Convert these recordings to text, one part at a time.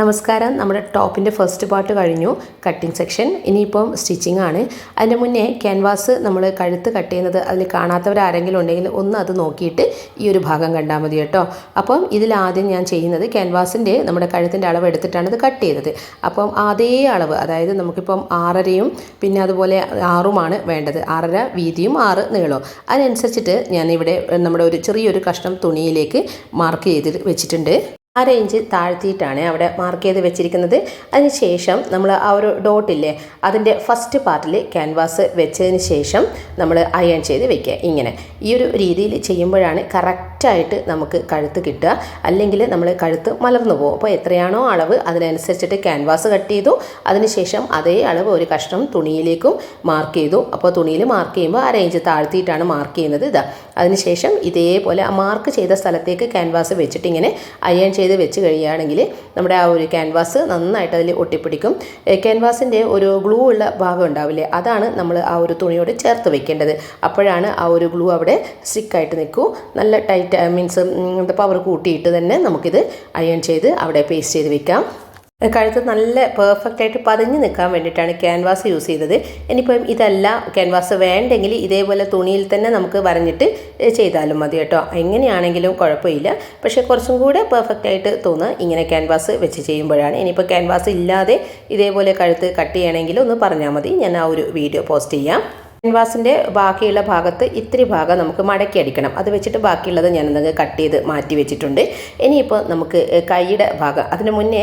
നമസ്കാരം. നമ്മുടെ ടോപ്പിന്റെ ഫസ്റ്റ് പാർട്ട് കഴിഞ്ഞു. Cutting section. ഇനിയിപ്പം സ്റ്റിച്ചിങ് ആണ്. അതിന്റെ മുന്നേ ക്യാൻവാസ് നമ്മൾ കഴുത്ത് കട്ട് ചെയ്യുന്നത് അതിൽ കാണാത്തവരാരെങ്കിലും ഉണ്ടെങ്കിൽ ഒന്ന് അത് നോക്കിയിട്ട് ഈ ഒരു ഭാഗം കണ്ടാൽ മതി കേട്ടോ. അപ്പം ഇതിലാദ്യം ഞാൻ ചെയ്യുന്നത് ക്യാൻവാസിന്റെ നമ്മുടെ കഴുത്തിന്റെ അളവ് എടുത്തിട്ടാണ് ഇത് കട്ട് ചെയ്തത്. അപ്പം അതേ അളവ് അതായത് നമുക്കിപ്പം ആറരയും പിന്നെ അതുപോലെ ആറുമാണ് വേണ്ടത്. ആറര വീതിയും ആറ് നീളവും. അതിനനുസരിച്ചിട്ട് ഞാനിവിടെ നമ്മുടെ ഒരു ചെറിയൊരു കഷ്ണം തുണിയിലേക്ക് മാർക്ക് ചെയ്ത് വെച്ചിട്ടുണ്ട്. അര ഇഞ്ച് താഴ്ത്തിയിട്ടാണ് അവിടെ മാർക്ക് ചെയ്ത് വെച്ചിരിക്കുന്നത്. അതിനുശേഷം നമ്മൾ ആ ഒരു ഡോട്ടില്ലേ അതിന്റെ ഫസ്റ്റ് പാർട്ടിൽ ക്യാൻവാസ് വെച്ചതിന് ശേഷം നമ്മൾ അയൺ ചെയ്ത് വെക്കുക. ഇങ്ങനെ. ഈ ഒരു രീതിയിൽ ചെയ്യുമ്പോഴാണ് കറക്റ്റായിട്ട് നമുക്ക് കഴുത്ത് കിട്ടുക. അല്ലെങ്കിൽ നമ്മൾ കഴുത്ത് മലർന്നു പോകും. അപ്പോൾ എത്രയാണോ അളവ് അതിനനുസരിച്ചിട്ട് ക്യാൻവാസ് കട്ട് ചെയ്തു. അതിനുശേഷം അതേ അളവ് ഒരു കഷ്ണം തുണിയിലേക്കും മാർക്ക് ചെയ്തു. അപ്പോൾ തുണിയിൽ മാർക്ക് ചെയ്യുമ്പോൾ അര ഇഞ്ച് താഴ്ത്തിയിട്ടാണ് മാർക്ക് ചെയ്യുന്നത്. ഇതാ. അതിനുശേഷം ഇതേപോലെ ആ മാർക്ക് ചെയ്ത സ്ഥലത്തേക്ക് ക്യാൻവാസ് വെച്ചിട്ട് ഇങ്ങനെ അയൺ ചെയ്ത് വെച്ച് കഴിയുകയാണെങ്കിൽ നമ്മുടെ ആ ഒരു ക്യാൻവാസ് നന്നായിട്ട് അതിൽ ഒട്ടിപ്പിടിക്കും. ക്യാൻവാസിന്റെ ഒരു ഗ്ലൂ ഉള്ള ഭാഗം ഉണ്ടാവില്ലേ അതാണ് നമ്മൾ ആ ഒരു തുണിയോട് ചേർത്ത് വെക്കേണ്ടത്. അപ്പോഴാണ് ആ ഒരു ഗ്ലൂ അവിടെ സ്റ്റിക്കായിട്ട് നിൽക്കൂ. നല്ല ടൈറ്റ് മീൻസ് പവർ കൂട്ടിയിട്ട് തന്നെ നമുക്കിത് അയൺ ചെയ്ത് അവിടെ പേസ്റ്റ് ചെയ്ത് വെക്കാം. കഴുത്ത് നല്ല പെർഫെക്റ്റ് ആയിട്ട് പതിഞ്ഞ് നിൽക്കാൻ വേണ്ടിയിട്ടാണ് ക്യാൻവാസ് യൂസ് ചെയ്തത്. ഇനിയിപ്പം ഇതല്ല ക്യാൻവാസ് വേണ്ടെങ്കിൽ ഇതേപോലെ തുണിയിൽ തന്നെ നമുക്ക് വരഞ്ഞിട്ട് ചെയ്താലും മതി കേട്ടോ. എങ്ങനെയാണെങ്കിലും കുഴപ്പമില്ല. പക്ഷേ കുറച്ചും കൂടെ പെർഫെക്റ്റ് ആയിട്ട് തോന്നുക ഇങ്ങനെ ക്യാൻവാസ് വെച്ച് ചെയ്യുമ്പോഴാണ്. ഇനിയിപ്പോൾ ക്യാൻവാസ് ഇല്ലാതെ ഇതേപോലെ കഴുത്ത് കട്ട് ചെയ്യണമെങ്കിൽ ഒന്ന് പറഞ്ഞാൽ മതി. ഞാൻ ആ ഒരു വീഡിയോ പോസ്റ്റ് ചെയ്യാം. ക്യാൻവാസിന്റെ ബാക്കിയുള്ള ഭാഗത്ത് ഇത്തിരി ഭാഗം നമുക്ക് മടക്കി അടിക്കണം. അത് വെച്ചിട്ട് ബാക്കിയുള്ളത് ഞാൻ എന്തെങ്കിലും കട്ട് ചെയ്ത് മാറ്റി വെച്ചിട്ടുണ്ട്. ഇനിയിപ്പോൾ നമുക്ക് കൈയുടെ ഭാഗം അതിന് മുന്നേ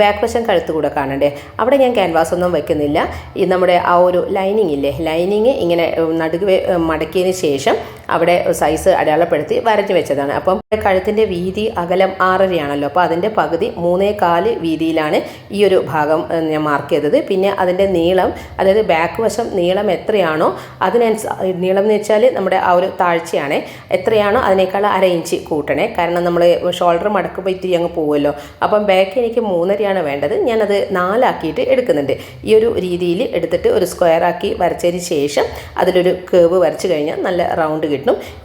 ബാക്ക് വശം കഴുത്ത് കൂടെ കാണണ്ടേ? അവിടെ ഞാൻ ക്യാൻവാസ് ഒന്നും വെക്കുന്നില്ല. ഈ നമ്മുടെ ആ ഒരു ലൈനിങ് ഇല്ലേ? ലൈനിങ് ഇങ്ങനെ നടുവ് മടക്കിയതിന് ശേഷം അവിടെ സൈസ് അടയാളപ്പെടുത്തി വരഞ്ഞു വെച്ചതാണ്. അപ്പം കഴുത്തിന്റെ വീതി അകലം ആറരയാണല്ലോ. അപ്പോൾ അതിന്റെ പകുതി മൂന്നേ കാൽ വീതിയിലാണ് ഈ ഒരു ഭാഗം ഞാൻ മാർക്ക് ചെയ്തത്. പിന്നെ അതിന്റെ നീളം അതായത് ബാക്ക് വശം നീളം എത്രയാണോ അതിനനുസ നീളം എന്ന് വെച്ചാൽ നമ്മുടെ ആ ഒരു താഴ്ചയാണ്. എത്രയാണോ അതിനേക്കാൾ അര ഇഞ്ച് കൂട്ടണേ. കാരണം നമ്മൾ ഷോൾഡർ മടക്കുമ്പോൾ ഇത്തിരി അങ്ങ് പോകുമല്ലോ അപ്പം ബാക്ക് എനിക്ക് മൂന്നരയാണ് വേണ്ടത്. ഞാനത് നാലാക്കിയിട്ട് എടുക്കുന്നുണ്ട്. ഈ ഒരു രീതിയിൽ എടുത്തിട്ട് ഒരു സ്ക്വയറാക്കി വരച്ചതിന് ശേഷം അതിലൊരു കേവ് വരച്ച് കഴിഞ്ഞാൽ നല്ല റൗണ്ട് കിട്ടും.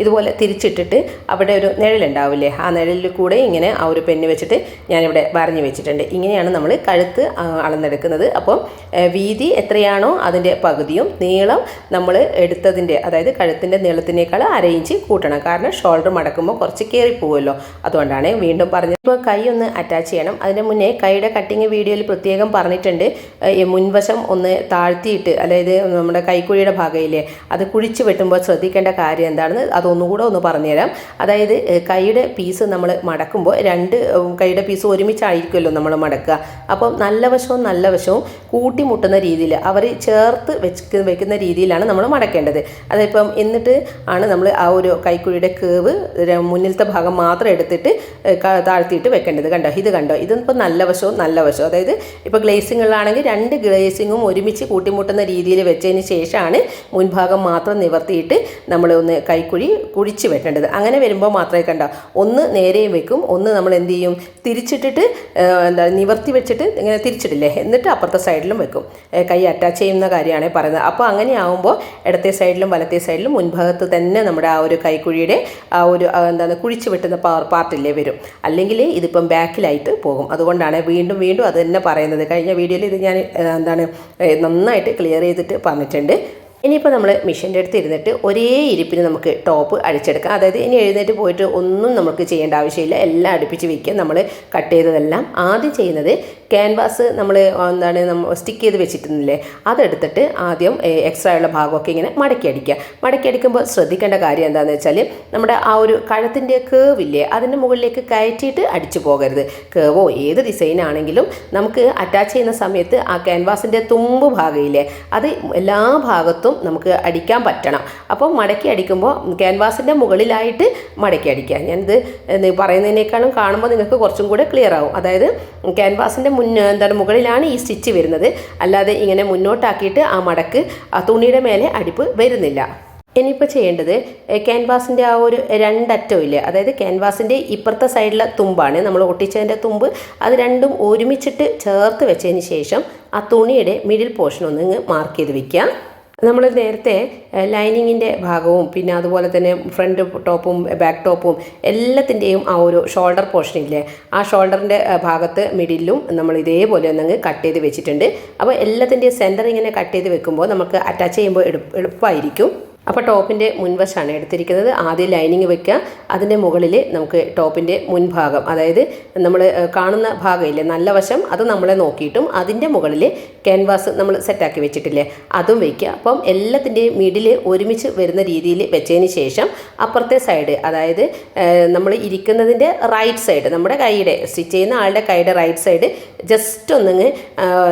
ഇതുപോലെ തിരിച്ചിട്ടിട്ട് അവിടെ ഒരു നിഴലുണ്ടാവില്ലേ? ആ നിഴലിൽ കൂടെ ഇങ്ങനെ ആ ഒരു പെന്ന് വെച്ചിട്ട് ഞാനിവിടെ വരഞ്ഞു വെച്ചിട്ടുണ്ട്. ഇങ്ങനെയാണ് നമ്മൾ കഴുത്ത് അളന്നെടുക്കുന്നത്. അപ്പം വീതി എത്രയാണോ അതിന്റെ പകുതിയും നീളം നമ്മൾ എടുത്തതിന്റെ അതായത് കഴുത്തിന്റെ നീളത്തിനേക്കാൾ അര ഇഞ്ച് കൂട്ടണം. കാരണം ഷോൾഡർ മടക്കുമ്പോൾ കുറച്ച് കയറിപ്പോവുമല്ലോ അതുകൊണ്ടാണ് വീണ്ടും പറഞ്ഞത്. ഇപ്പോൾ കൈ ഒന്ന് അറ്റാച്ച് ചെയ്യണം. അതിന് മുന്നേ കൈയുടെ കട്ടിങ് വീഡിയോയിൽ പ്രത്യേകം പറഞ്ഞിട്ടുണ്ട്. മുൻവശം ഒന്ന് താഴ്ത്തിയിട്ട് അതായത് നമ്മുടെ കൈക്കുഴിയുടെ ഭാഗയിലെ അത് കുഴിച്ച് വെട്ടുമ്പോൾ ശ്രദ്ധിക്കേണ്ട കാര്യം എന്താണെന്ന് അതൊന്നുകൂടെ ഒന്ന് പറഞ്ഞുതരാം. അതായത് കൈയുടെ പീസ് നമ്മൾ മടക്കുമ്പോൾ രണ്ട് കൈയുടെ പീസ് ഒരുമിച്ചായിരിക്കുമല്ലോ നമ്മൾ മടക്കുക. അപ്പോൾ നല്ല വശവും നല്ല വശവും കൂട്ടിമുട്ടുന്ന രീതിയിൽ അവർ ചേർത്ത് വെച്ച് വെക്കുന്ന രീതിയിലാണ് നമ്മൾ മടക്കേണ്ടത്. അതിപ്പം എന്നിട്ട് ആണ് നമ്മൾ ആ ഒരു കൈക്കുഴിയുടെ കേവ് മുന്നിലത്തെ ഭാഗം മാത്രം എടുത്തിട്ട് താഴ്ത്തിയിട്ട് വെക്കേണ്ടത്. കണ്ടോ? ഇത് കണ്ടോ? ഇതിപ്പോൾ നല്ല വശവും നല്ല വശവും. അതായത് ഇപ്പോൾ ഗ്ലേസിങ്ങുകളാണെങ്കിൽ രണ്ട് ഗ്ലേസിങ്ങും ഒരുമിച്ച് കൂട്ടിമുട്ടുന്ന രീതിയിൽ വെച്ചതിന് ശേഷമാണ് മുൻഭാഗം മാത്രം നിവർത്തിയിട്ട് നമ്മൾ ഒന്ന് കൈക്കുഴി കുഴിച്ച് വെക്കേണ്ടത് അങ്ങനെ വരുമ്പോൾ മാത്രമേ കണ്ട? ഒന്ന് നേരെയും വെക്കും. ഒന്ന് നമ്മൾ എന്ത് ചെയ്യും? തിരിച്ചിട്ടിട്ട് എന്താ നിവർത്തി വെച്ചിട്ട് ഇങ്ങനെ തിരിച്ചിട്ടില്ലേ? എന്നിട്ട് അപ്പുറത്തെ സൈഡിലും വെക്കും. കൈ അറ്റാച്ച് ചെയ്യുന്ന കാര്യമാണ് പറയുന്നത്. അപ്പോൾ അങ്ങനെ ആകുമ്പോൾ ഇടത്തെ സൈഡിലും വലത്തെ സൈഡിലും മുൻഭാഗത്ത് തന്നെ നമ്മുടെ ആ ഒരു കൈക്കുഴിയുടെ ആ ഒരു എന്താണ് കുഴിച്ച് വെട്ടുന്ന പവർ പാർട്ടില്ലേ വരും. അല്ലെങ്കിൽ ഇതിപ്പം ബാക്കിലായിട്ട് പോകും. അതുകൊണ്ടാണ് വീണ്ടും വീണ്ടും അത് തന്നെ പറയുന്നത്. കഴിഞ്ഞ വീഡിയോയിൽ ഇത് ഞാൻ എന്താണ് നന്നായിട്ട് ക്ലിയർ ചെയ്തിട്ട് പറഞ്ഞിട്ടുണ്ട്. ഇനിയിപ്പോൾ നമ്മൾ മിഷീന്റെ അടുത്ത് ഇരുന്നിട്ട് ഒരേ ഇരിപ്പിന് നമുക്ക് ടോപ്പ് അടിച്ചെടുക്കാം. അതായത് ഇനി എഴുന്നേറ്റ് പോയിട്ട് ഒന്നും നമുക്ക് ചെയ്യേണ്ട ആവശ്യമില്ല. എല്ലാം അടുപ്പിച്ച് വയ്ക്കുക നമ്മൾ കട്ട് ചെയ്തതെല്ലാം. ആദ്യം ചെയ്യുന്നത് ക്യാൻവാസ് നമ്മൾ എന്താണ് നമ്മൾ സ്റ്റിക്ക് ചെയ്ത് വെച്ചിട്ടുന്നില്ലേ അതെടുത്തിട്ട് ആദ്യം എക്സ്ട്രാ ഉള്ള ഭാഗമൊക്കെ ഇങ്ങനെ മടക്കി അടിക്കുക. മടക്കി അടിക്കുമ്പോൾ ശ്രദ്ധിക്കേണ്ട കാര്യം എന്താണെന്ന് വെച്ചാൽ നമ്മുടെ ആ ഒരു കഴുത്തിന്റെ കേവില്ലേ അതിന്റെ മുകളിലേക്ക് കയറ്റിയിട്ട് അടിച്ചു പോകരുത്. കേവോ ഏത് ഡിസൈൻ ആണെങ്കിലും നമുക്ക് അറ്റാച്ച് ചെയ്യുന്ന സമയത്ത് ആ ക്യാൻവാസിന്റെ തുമ്പ് ഭാഗമില്ലേ അത് എല്ലാ ഭാഗത്തും നമുക്ക് അടിക്കാൻ പറ്റണം. അപ്പോൾ മടക്കി അടിക്കുമ്പോൾ ക്യാൻവാസിന്റെ മുകളിലായിട്ട് മടക്കി അടിക്കുക. ഞാനിത് പറയുന്നതിനേക്കാളും കാണുമ്പോൾ നിങ്ങൾക്ക് കുറച്ചും കൂടെ ക്ലിയർ ആവും. അതായത് ക്യാൻവാസിന്റെ മുൻ എന്താണ് മുകളിലാണ് ഈ സ്റ്റിച്ച് വരുന്നത്. അല്ലാതെ ഇങ്ങനെ മുന്നോട്ടാക്കിയിട്ട് ആ മടക്ക് ആ തുണിയുടെ മേലെ അടിപ്പ് വരുന്നില്ല. ഇനിയിപ്പോൾ ചെയ്യേണ്ടത് ക്യാൻവാസിന്റെ ആ ഒരു രണ്ടറ്റവും ഇല്ലേ? അതായത് ക്യാൻവാസിന്റെ ഇപ്പുറത്തെ സൈഡിലെ തുമ്പാണ്. നമ്മൾ ഒട്ടിച്ചതിന്റെ തുമ്പ് അത് രണ്ടും ഒരുമിച്ചിട്ട് ചേർത്ത് വെച്ചതിന് ശേഷം ആ തുണിയുടെ മിഡിൽ പോർഷൻ ഒന്ന് മാർക്ക് ചെയ്ത് വെക്കുക. നമ്മൾ നേരത്തെ ലൈനിങ്ങിന്റെ ഭാഗവും പിന്നെ അതുപോലെ തന്നെ ഫ്രണ്ട് ടോപ്പും ബാക്ക് ടോപ്പും എല്ലാത്തിന്റെയും ആ ഒരു ഷോൾഡർ പോർഷൻ ഇല്ലേ? ആ ഷോൾഡറിന്റെ ഭാഗത്ത് മിഡിലും നമ്മൾ ഇതേപോലെ ഒന്നങ്ങ് കട്ട് ചെയ്ത് വെച്ചിട്ടുണ്ട്. അപ്പോൾ എല്ലാത്തിന്റെയും സെന്റർ ഇങ്ങനെ കട്ട് ചെയ്ത് വെക്കുമ്പോൾ നമുക്ക് അറ്റാച്ച് ചെയ്യുമ്പോൾ എളുപ്പ എളുപ്പമായിരിക്കും അപ്പോൾ ടോപ്പിന്റെ മുൻവശമാണ് എടുത്തിരിക്കുന്നത്. ആദ്യം ലൈനിങ് വെക്കുക. അതിന്റെ മുകളിൽ നമുക്ക് ടോപ്പിന്റെ മുൻഭാഗം അതായത് നമ്മൾ കാണുന്ന ഭാഗമില്ലേ നല്ല വശം അത് നമ്മളെ നോക്കിയിട്ടും അതിന്റെ മുകളിൽ ക്യാൻവാസ് നമ്മൾ സെറ്റാക്കി വെച്ചിട്ടില്ലേ അതും വയ്ക്കുക അപ്പം എല്ലാത്തിന്റെയും മിഡിൽ ഒരുമിച്ച് വരുന്ന രീതിയിൽ വെച്ചതിന് ശേഷം അപ്പുറത്തെ സൈഡ് അതായത് നമ്മൾ ഇരിക്കുന്നതിന്റെ റൈറ്റ് സൈഡ് നമ്മുടെ കൈയുടെ സ്റ്റിച്ച് ചെയ്യുന്ന ആളുടെ കൈയുടെ റൈറ്റ് സൈഡ് ജസ്റ്റ് ഒന്നങ്ങ്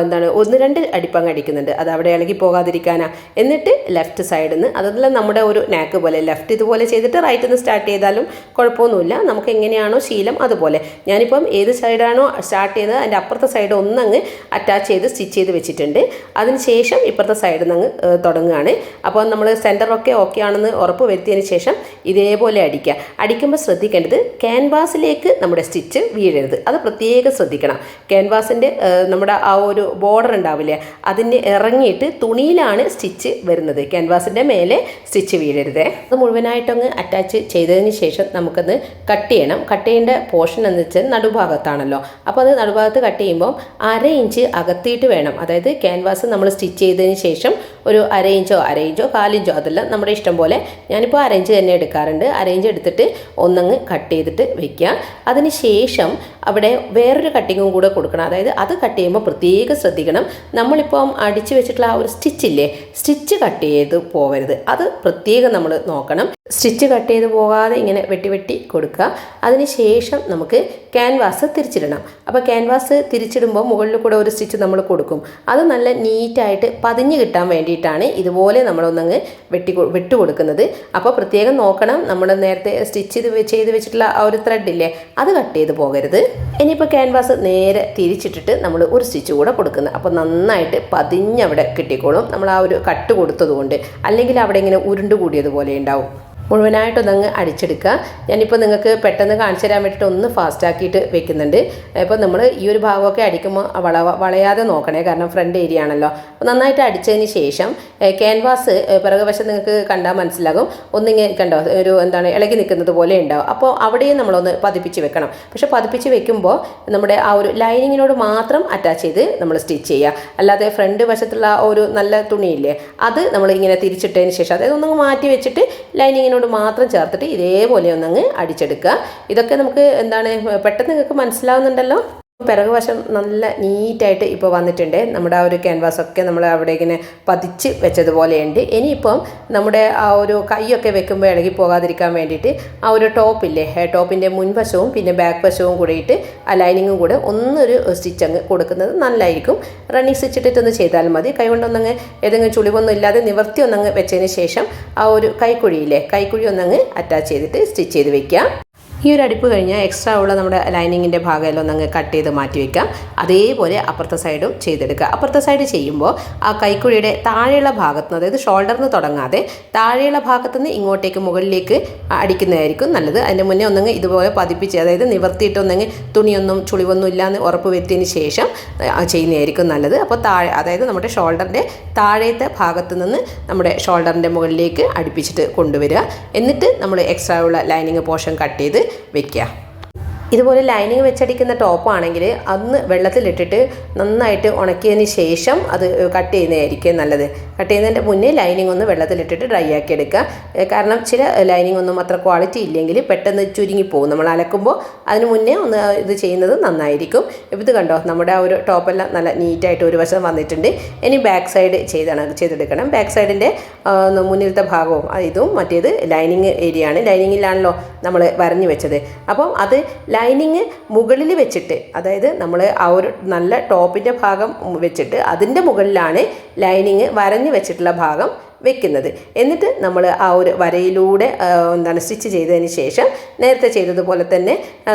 എന്താണ് ഒന്ന് രണ്ട് അടിപ്പങ്ങ് അടിക്കുന്നുണ്ട്. അത് അവിടെ ഇളകി പോകാതിരിക്കാനാണ് എന്നിട്ട് ലെഫ്റ്റ് സൈഡിൽ നിന്ന് അതെല്ലാം നമ്മുടെ ഒരു നാക്ക് പോലെ ലെഫ്റ്റ് ഇതുപോലെ ചെയ്തിട്ട് റൈറ്റിൽ നിന്ന് സ്റ്റാർട്ട് ചെയ്താലും കുഴപ്പമൊന്നുമില്ല. നമുക്ക് എങ്ങനെയാണോ ശീലം അതുപോലെ. ഞാനിപ്പം ഏത് സൈഡാണോ സ്റ്റാർട്ട് ചെയ്തത് അതിന്റെ അപ്പുറത്തെ സൈഡ് ഒന്നങ്ങ് അറ്റാച്ച് ചെയ്ത് സ്റ്റിച്ച് ചെയ്ത് വെച്ചിട്ടുണ്ട്. അതിന് ശേഷം ഇപ്പുറത്തെ സൈഡിൽ നിന്ന് തുടങ്ങുകയാണ്. അപ്പോൾ നമ്മൾ സെന്ററൊക്കെ ഓക്കെ ആണെന്ന് ഉറപ്പ് വരുത്തിയതിന് ശേഷം ഇതേപോലെ അടിക്കുക. അടിക്കുമ്പോൾ ശ്രദ്ധിക്കേണ്ടത് ക്യാൻവാസിലേക്ക് നമ്മുടെ സ്റ്റിച്ച് വീഴരുത്. അത് പ്രത്യേകം ശ്രദ്ധിക്കണം. ക്യാൻവാസിന്റെ നമ്മുടെ ആ ഒരു ബോർഡർ ഉണ്ടാവില്ലേ അതിന് ഇറങ്ങിയിട്ട് തുണിയിലാണ് സ്റ്റിച്ച് വരുന്നത്. ക്യാൻവാസിന്റെ മേലെ സ്റ്റിച്ച് വീഴരുത്. അത് മുഴുവനായിട്ടൊന്ന് അറ്റാച്ച് ചെയ്തതിന് ശേഷം നമുക്കത് കട്ട് ചെയ്യണം. കട്ട് ചെയ്യേണ്ട പോർഷൻ എന്ന് വെച്ചാൽ നടുഭാഗത്താണല്ലോ. അപ്പോൾ അത് നടുഭാഗത്ത് കട്ട് ചെയ്യുമ്പോൾ അര ഇഞ്ച് അകത്തിയിട്ട് വേണം. അതായത് ക്യാൻവാസ് നമ്മൾ സ്റ്റിച്ച് ചെയ്തതിന് ശേഷം ഒരു അര ഇഞ്ചോ അര ഇഞ്ചോ കാലിഞ്ചോ അതെല്ലാം നമ്മുടെ ഇഷ്ടം പോലെ ഞാനിപ്പോൾ അര ഇഞ്ച് തന്നെ എടുക്കാറുണ്ട്. അര ഇഞ്ച് എടുത്തിട്ട് ഒന്നങ്ങ് കട്ട് ചെയ്തിട്ട് വെക്കുക അതിന് ശേഷം അവിടെ വേറൊരു കട്ടിങ്ങും കൂടെ കൊടുക്കണം. അതായത് അത് കട്ട് ചെയ്യുമ്പോൾ പ്രത്യേകം ശ്രദ്ധിക്കണം. നമ്മളിപ്പം അടിച്ചു വെച്ചിട്ടുള്ള ആ ഒരു സ്റ്റിച്ചില്ലേ സ്റ്റിച്ച് കട്ട് ചെയ്ത് പോവരുത്. അത് പ്രത്യേകം നമ്മൾ നോക്കണം. സ്റ്റിച്ച് കട്ട് ചെയ്ത് പോകാതെ ഇങ്ങനെ വെട്ടി വെട്ടി കൊടുക്കുക. അതിന് ശേഷം നമുക്ക് ക്യാൻവാസ് തിരിച്ചിടണം. അപ്പോൾ ക്യാൻവാസ് തിരിച്ചിടുമ്പോൾ മുകളിൽ കൂടെ ഒരു സ്റ്റിച്ച് നമ്മൾ കൊടുക്കും. അത് നല്ല നീറ്റായിട്ട് പതിഞ്ഞ് കിട്ടാൻ വേണ്ടിയിട്ടാണ് ഇതുപോലെ നമ്മളൊന്നങ്ങ് വെട്ടി വെട്ടു കൊടുക്കുന്നത്. അപ്പോൾ പ്രത്യേകം നോക്കണം. നമ്മൾ നേരത്തെ സ്റ്റിച്ച് ചെയ്ത് ചെയ്ത് വെച്ചിട്ടുള്ള ആ ഒരു ത്രെഡില്ലേ അത് കട്ട് ചെയ്ത് പോകരുത്. ഇനിയിപ്പോൾ ക്യാൻവാസ് നേരെ തിരിച്ചിട്ടിട്ട് നമ്മൾ ഒരു സ്റ്റിച്ച് കൂടെ കൊടുക്കുന്നത് അപ്പോൾ നന്നായിട്ട് പതിഞ്ഞവിടെ കിട്ടിക്കോളും. നമ്മൾ ആ ഒരു കട്ട് കൊടുത്തതുകൊണ്ട്. അല്ലെങ്കിൽ അവിടെ ഇങ്ങനെ ഉരുണ്ട് കൂടിയതുപോലെ ഉണ്ടാവും. മുഴുവനായിട്ടൊന്നങ്ങ് അടിച്ചെടുക്കുക. ഞാനിപ്പോൾ നിങ്ങൾക്ക് പെട്ടെന്ന് കാണിച്ചു തരാൻ വേണ്ടിയിട്ട് ഒന്ന് ഫാസ്റ്റ് ആക്കിയിട്ട് വെക്കുന്നുണ്ട്. അപ്പോൾ നമ്മൾ ഈ ഒരു ഭാഗമൊക്കെ അടിക്കുമ്പോൾ വള വളയാതെ നോക്കണേ. കാരണം ഫ്രണ്ട് ഏരിയ ആണല്ലോ. അപ്പോൾ നന്നായിട്ട് അടിച്ചതിന് ശേഷം ക്യാൻവാസ് പിറകുവശം നിങ്ങൾക്ക് കണ്ടാൽ മനസ്സിലാകും. ഒന്നിങ്ങനെ കണ്ടോ ഒരു എന്താണ് ഇളകി നിൽക്കുന്നത് പോലെ ഉണ്ടാവും. അപ്പോൾ അവിടെയും നമ്മളൊന്ന് പതിപ്പിച്ച് വെക്കണം. പക്ഷേ പതിപ്പിച്ച് വെക്കുമ്പോൾ നമ്മുടെ ആ ഒരു ലൈനിങ്ങിനോട് മാത്രം അറ്റാച്ച് ചെയ്ത് നമ്മൾ സ്റ്റിച്ച് ചെയ്യുക. അല്ലാതെ ഫ്രണ്ട് വശത്തുള്ള ഒരു നല്ല തുണിയില്ലേ അത് നമ്മൾ ഇങ്ങനെ തിരിച്ചിട്ടതിന് ശേഷം അതായത് ഒന്നങ്ങ് മാറ്റി വെച്ചിട്ട് ലൈനിങ്ങിനോട് മാത്രം ചേർത്തിട്ട് ഇതേപോലെ ഒന്നങ്ങ് അടിച്ചെടുക്കുക. ഇതൊക്കെ നമുക്ക് എന്താണ് പെട്ടെന്ന് നിങ്ങൾക്ക് മനസ്സിലാവുന്നുണ്ടല്ലോ? പിറകുവശം നല്ല നീറ്റായിട്ട് ഇപ്പോൾ വന്നിട്ടുണ്ട്. നമ്മുടെ ആ ഒരു ക്യാൻവാസൊക്കെ നമ്മൾ അവിടെ ഇങ്ങനെ പതിച്ച് വെച്ചതുപോലെയുണ്ട്. ഇനിയിപ്പം നമ്മുടെ ആ ഒരു കൈയൊക്കെ വെക്കുമ്പോൾ ഇളകി പോകാതിരിക്കാൻ വേണ്ടിയിട്ട് ആ ഒരു ടോപ്പില്ലേ ടോപ്പിന്റെ മുൻവശവും പിന്നെ ബാക്ക് വശവും കൂടിയിട്ട് ആ ലൈനിങ്ങും കൂടെ ഒന്നൊരു സ്റ്റിച്ച് അങ്ങ് കൊടുക്കുന്നത് നല്ലതായിരിക്കും റണ്ണിങ് സ്റ്റിച്ച് ഇട്ടിട്ടൊന്ന് ചെയ്താൽ മതി. കൈ കൊണ്ടൊന്നങ്ങ് ഏതെങ്കിലും ചുളിവൊന്നും ഇല്ലാതെ നിവർത്തി ഒന്നങ്ങ് വെച്ചതിന് ശേഷം ആ ഒരു കൈക്കുഴിയില്ലേ കൈക്കുഴി ഒന്നങ്ങ് അറ്റാച്ച് ചെയ്തിട്ട് സ്റ്റിച്ച് ചെയ്ത് വെക്കുക ഈ ഒരു അടുപ്പ് കഴിഞ്ഞാൽ എക്സ്ട്രാ ഉള്ള നമ്മുടെ ലൈനിങ്ങിന്റെ ഭാഗമെല്ലാം ഒന്ന് കട്ട് ചെയ്ത് മാറ്റി വയ്ക്കാം അതേപോലെ അപ്പുറത്തെ സൈഡും ചെയ്തെടുക്കുക. അപ്പുറത്തെ സൈഡ് ചെയ്യുമ്പോൾ ആ കൈക്കുഴിയുടെ താഴെയുള്ള ഭാഗത്ത് നിന്ന് അതായത് ഷോൾഡറിൽ നിന്ന് തുടങ്ങാതെ താഴെയുള്ള ഭാഗത്ത് നിന്ന് ഇങ്ങോട്ടേക്ക് മുകളിലേക്ക് അടിക്കുന്നതായിരിക്കും നല്ലത്. അതിന്റെ മുന്നേ ഒന്നങ്ങ് ഇതുപോലെ പതിപ്പിച്ച് അതായത് നിവർത്തിയിട്ടൊന്നെങ്കിൽ തുണിയൊന്നും ചുളിവൊന്നും ഇല്ലാന്ന് ഉറപ്പ് വരുത്തിയതിന് ശേഷം ചെയ്യുന്നതായിരിക്കും നല്ലത്. അപ്പോൾ താഴെ അതായത് നമ്മുടെ ഷോൾഡറിന്റെ താഴത്തെ ഭാഗത്ത് നിന്ന് നമ്മുടെ ഷോൾഡറിന്റെ മുകളിലേക്ക് അടുപ്പിച്ചിട്ട് കൊണ്ടുവരിക. എന്നിട്ട് നമ്മൾ എക്സ്ട്രാ ഉള്ള ലൈനിങ് പോർഷൻ കട്ട് ചെയ്ത് വെക്കുക. ഇതുപോലെ ലൈനിങ് വെച്ചടിക്കുന്ന ടോപ്പ് ആണെങ്കിൽ അന്ന് വെള്ളത്തിലിട്ടിട്ട് നന്നായിട്ട് ഉണക്കിയതിന് ശേഷം അത് കട്ട് ചെയ്യുന്നതായിരിക്കും നല്ലത്. കട്ട് ചെയ്യുന്നതിന്റെ മുന്നേ ലൈനിങ് ഒന്ന് വെള്ളത്തിലിട്ടിട്ട് ഡ്രൈ ആക്കി എടുക്കുക. കാരണം ചില ലൈനിങ് ഒന്നും അത്ര ക്വാളിറ്റി ഇല്ലെങ്കിൽ പെട്ടെന്ന് ചുരുങ്ങിപ്പോകും നമ്മൾ അലക്കുമ്പോൾ അതിന് മുന്നേ ഒന്ന് ഇത് ചെയ്യുന്നത് നന്നായിരിക്കും. ഇത് കണ്ടോ നമ്മുടെ ആ ഒരു ടോപ്പെല്ലാം നല്ല നീറ്റായിട്ട് ഒരു വശം വന്നിട്ടുണ്ട്. ഇനി ബാക്ക് സൈഡ് ചെയ്താണ് ചെയ്തെടുക്കണം. ബാക്ക് സൈഡിന്റെ മുന്നിലത്തെ ഭാഗവും ഇതും മറ്റേത് ലൈനിങ് ഏരിയ ആണ്. ലൈനിങ്ങിലാണല്ലോ നമ്മൾ വരഞ്ഞു വെച്ചത്. അപ്പം അത് ലൈനിങ് മുകളിൽ വെച്ചിട്ട് അതായത് നമ്മൾ ആ ഒരു നല്ല ടോപ്പിന്റെ ഭാഗം വെച്ചിട്ട് അതിന്റെ മുകളിലാണ് ലൈനിങ് വരഞ്ഞു വെച്ചിട്ടുള്ള ഭാഗം വെക്കുന്നത്. എന്നിട്ട് നമ്മൾ ആ ഒരു വരയിലൂടെ എന്താണ് സ്റ്റിച്ച് ചെയ്തതിന് ശേഷം നേരത്തെ ചെയ്തതുപോലെ തന്നെ